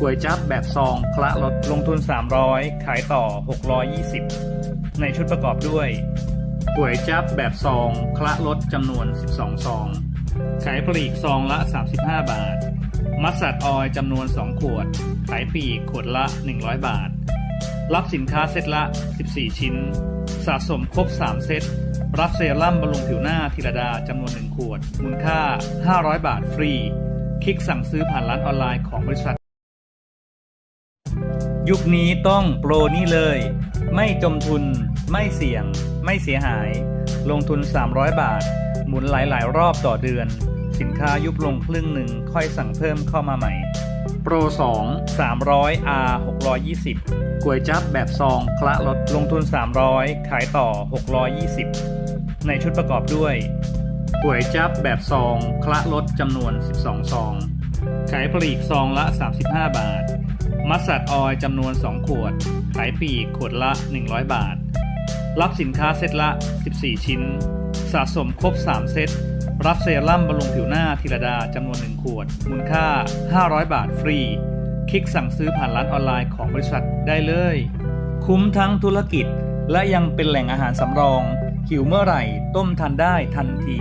ก๋วยจั๊บแบบซองคละลดลงทุน 300 ขายต่อ 620 ในชุดประกอบด้วยก๋วยจั๊บแบบซองคละลดจำนวน 12 ซอง ขายปลีกซองละ 35 บาท มัสตัดออยจำนวน 2 ขวด ขายปลีกขวดละ 100 บาท รับสินค้าเซตละ 14 ชิ้น สะสมครบ 3 เซต รับเซรั่มบำรุงผิวหน้าธีรดาจำนวน 1 ขวด มูลค่า 500 บาทฟรี คลิกสั่งซื้อผ่านร้านออนไลน์ของบริษัท ยุคนี้ต้องโปรนี่เลย ไม่จมทุน ไม่เสี่ยง ไม่เสียหาย ลงทุน 300 บาท หมุนหลาย ๆ รอบต่อเดือน สินค้ายุบลงครึ่งหนึ่งค่อยสั่งเพิ่มเข้ามาใหม่ โปร 2 300 R 620ก๋วยจั๊บแบบซองคละลดลงทุน 300 ขายต่อ 620 ในชุดประกอบด้วยก๋วยจั๊บแบบซองคละลดจำนวน 12 ซอง ขายปลีกซองละ 35 บาท มัสตัดออยจำนวน 2 ขวด ขายปีกขวดละ 100 บาท รับสินค้าเซตละ 14 ชิ้น สะสมครบ 3 เซต รับเซรั่มบำรุงผิวหน้าธีรดาจำนวน 1 ขวด มูลค่า 500 บาทฟรี คลิกสั่งซื้อผ่านร้านออนไลน์ของบริษัทได้เลย คุ้มทั้งธุรกิจ และยังเป็นแหล่งอาหารสำรอง หิวเมื่อไหร่ต้มทันได้ทันที